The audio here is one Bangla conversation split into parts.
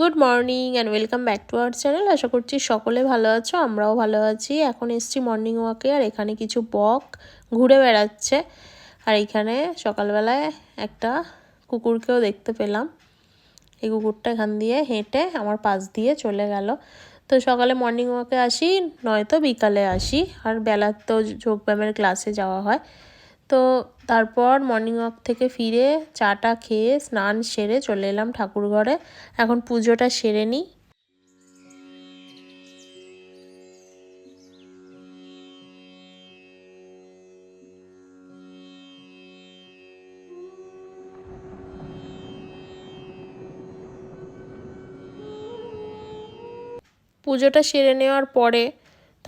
Good morning and welcome back to our channel. আশা করছি সকলে ভালো আছো, আমরাও ভালো আছি। এখন এসছি মর্নিং ওয়াকে, আর এখানে কিছু বক ঘুরে বেড়াচ্ছে। আর এখানে সকালবেলায় একটা কুকুরকেও দেখতে পেলাম। এই কুকুরটা এখান দিয়ে হেঁটে আমার পাশ দিয়ে চলে গেল। তো সকালে মর্নিং ওয়াকে আসি, নয়তো বিকালে আসি। আর বেলার তো যোগব্যায়ামের ক্লাসে যাওয়া হয়। তো তারপর মর্নিং ওয়াক থেকে ফিরে চাটা খেয়ে স্নান সেরে চলে এলাম ঠাকুর ঘরে। এখন পুজোটা সেরে নিই। পুজোটা সেরে নেওয়ার পরে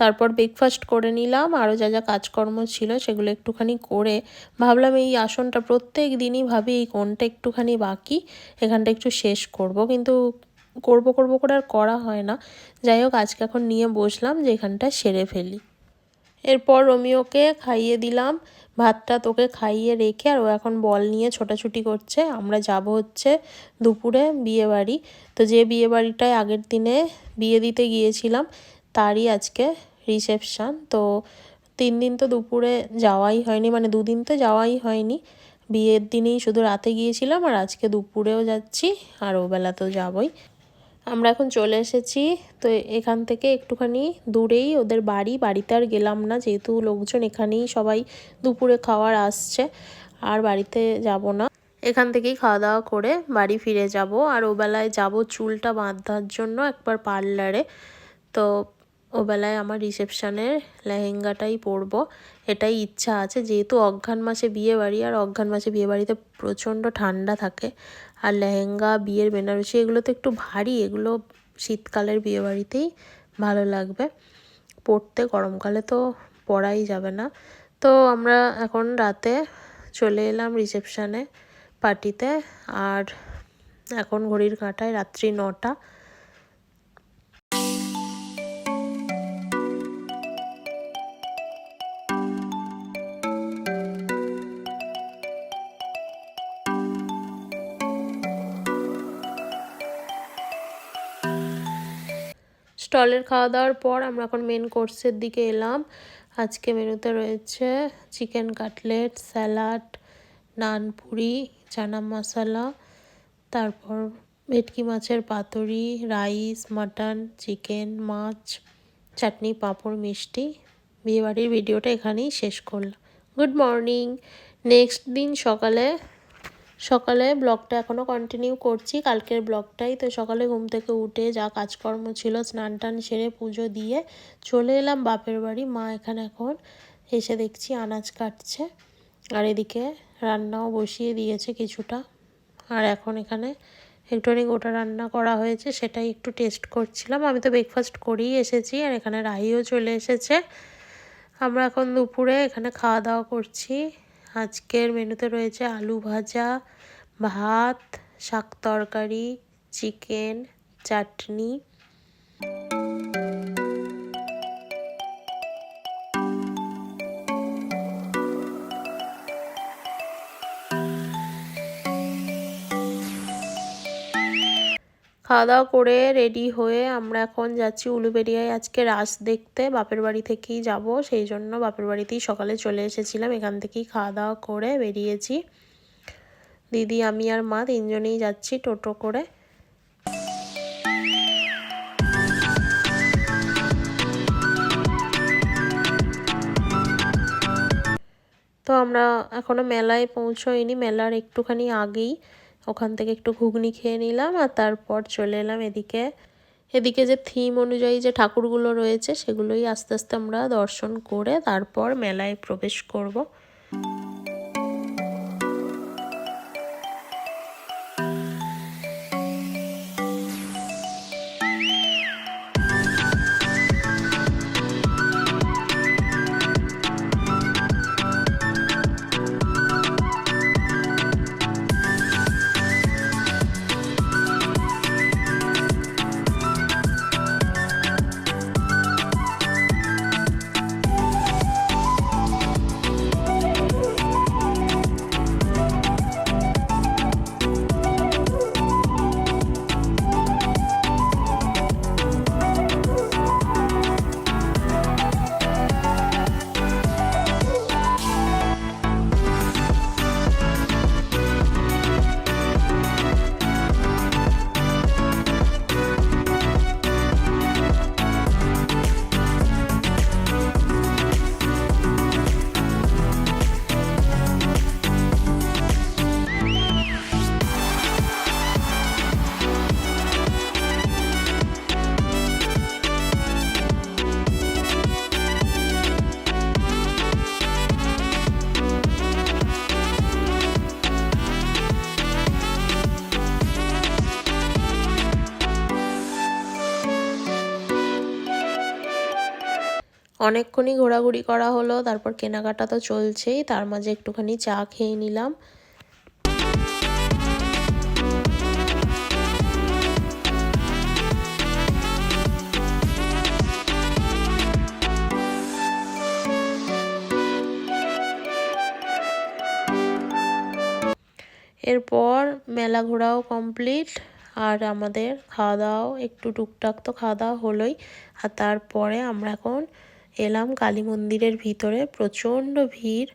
তারপর ব্রেকফাস্ট করে নিলাম আরও যা যা কাজকর্ম ছিল সেগুলো একটুখানি করে ভাবলাম এই আসনটা প্রত্যেক দিনই ভাবি এই কোনটা একটুখানি বাকি, এখানটা একটু শেষ করব। কিন্তু করব করব করে আর করা হয় না। যাই হোক, আজকে এখন নিয়ে বসলাম যে এখানটা সেরে ফেলি। এরপর রোমিওকে খাইয়ে দিলাম। ভাতটা তোকে খাইয়ে রেখে আর ও এখন বল নিয়ে ছোটাছুটি করছে। আমরা যাব হচ্ছে দুপুরে বিয়ে বাড়ি। তো যে বিয়ে বাড়িটায় আগের দিনে বিয়ে দিতে গিয়েছিলাম, তারই আজকে রিসেপশান তো তিন দিন তো দুপুরে যাওয়াই হয়নি মানে দুদিন তো যাওয়াই হয়নি। বিয়ের দিনেই শুধু রাতে গিয়েছিলাম আর আজকে দুপুরেও যাচ্ছি আর ওবেলা তো যাবই। আমরা এখন চলে এসেছি, তো এখান থেকে একটুখানি দূরেই ওদের বাড়ি, বাড়িতে আর গেলাম না, যেহেতু লোকজন এখানেই সবাই দুপুরে খাওয়ার আসছে, আর বাড়িতে যাব না। এখান থেকেই খাওয়া দাওয়া করে বাড়ি ফিরে যাব, আর ওবেলায় যাব চুলটা বাঁধার জন্য একবার পার্লারে। তো ওবেলায় আমার রিসেপশানের লেহেঙ্গাটাই পরবো, এটাই ইচ্ছা আছে। যেহেতু অঘ্রান মাসে বিয়ে বাড়ি, আর অঘ্রান মাসে বিয়ে বাড়িতে প্রচণ্ড ঠান্ডা থাকে, আর লেহেঙ্গা, বিয়ের বেনারসি, এগুলো তো একটু ভারী, এগুলো শীতকালের বিয়ে বাড়িতেই ভালো লাগবে। পরতে গরমকালে তো পরাই যাবে না। তো আমরা এখন রাতে চলে এলাম রিসেপশানে পার্টিতে, আর এখন ঘড়ির কাঁটায় রাত্রি নটা। স্টলের খাওয়া দাওয়ার পর আমরা এখন মেন কোর্সের দিকে এলাম। আজকে মেনুতে রয়েছে chicken cutlet salad naan puri chana masala তারপর ভেটকি মাছের পাতুরি রাইস মাটন চিকেন মাছ, চাটনি, পাঁপড়, মিষ্টি। বিয়েবাড়ির ভিডিওটা এখানেই শেষ করলাম। গুড মর্নিং নেক্সট দিন সকালে সকালে ব্লগটা এখনও কন্টিনিউ করছি, কালকের ব্লগটাই। তো সকালে ঘুম থেকে উঠে যা কাজকর্ম ছিল, স্নান টান সেরে পুজো দিয়ে চলে এলাম বাপের বাড়ি। মা এখানে এখন এসে দেখছি আনাজ কাটছে আর এদিকে রান্নাও বসিয়ে দিয়েছে কিছুটা। আর এখন এখানে একটুখানি গোটা রান্না করা হয়েছে, সেটাই একটু টেস্ট করছিলাম। আমি তো ব্রেকফাস্ট করেই এসেছি আর এখানে রাহিও চলে এসেছে। আমরা এখন দুপুরে এখানে খাওয়া দাওয়া করছি। আজকের মেনুতে রয়েছে আলু ভাজা ভাত শাক তরকারি চিকেন চাটনি। খাওয়া দাওয়া করে রেডি হয়ে আমরা এখন যাচ্ছি উলুবেরিয়ায় আজকে রাস দেখতে। বাপের বাড়ি থেকেই যাব, সেই জন্য বাপের বাড়িতেই সকালে চলে এসেছিলাম। এখান থেকেই খাওয়া দাওয়া করে বেরিয়েছি। দিদি, আমি আর মা তিনজনেই যাচ্ছি টোটো করে। তো আমরা এখনও মেলায় পৌঁছোইনি মেলার একটুখানি আগেই। ওখান থেকে একটু ঘুগনি খেয়ে নিলাম আর তারপর চলে এলাম এদিকে। এদিকে যে থিম অনুযায়ী যে ঠাকুরগুলো রয়েছে, সেগুলোই আস্তে আস্তে আমরা দর্শন করে তারপর মেলায় প্রবেশ করব। অনেকক্ষণই ঘোরাঘুরি করা হলো, তারপর কেনাকাটা তো চলছেই, তার মাঝে একটুখানি চা খেয়ে নিলাম। এরপর মেলা ঘোরাও কমপ্লিট, আর আমাদের খাওয়া দাওয়াও একটু টুকটাক তো খাওয়া দাওয়া হলোই, আর তারপরে আমরা এখন এলাম কালী মন্দিরের ভিতরে, প্রচণ্ড ভিড়।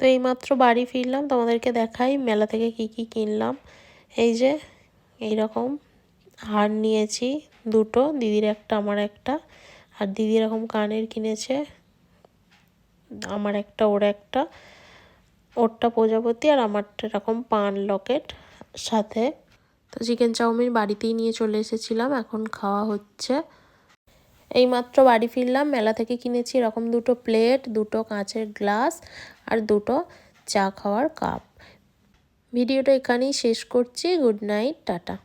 তো এইমাত্র বাড়ি ফিরলাম, তোমাদেরকে দেখাই মেলা থেকে কি কি কিনলাম। এই যে, এইরকম হার নিয়েছি, দুটো, দিদির একটা, আমার একটা। আর দিদি এরকম কানের কিনেছে, আমার একটা, ওর একটা। ওরটা প্রজাপতি আর আমারটা এরকম পান লকেট সাথে। তো চিকেন চাউমিন বাড়িতেই নিয়ে চলে এসেছিলাম, এখন খাওয়া হচ্ছে। এইমাত্র বাড়ি ফিরলাম, মেলা থেকে কিনেছি এরকম দুটো প্লেট দুটো কাঁচের গ্লাস আর দুটো চা খাওয়ার কাপ ভিডিওটা এখানেই শেষ করছি। Good night tata.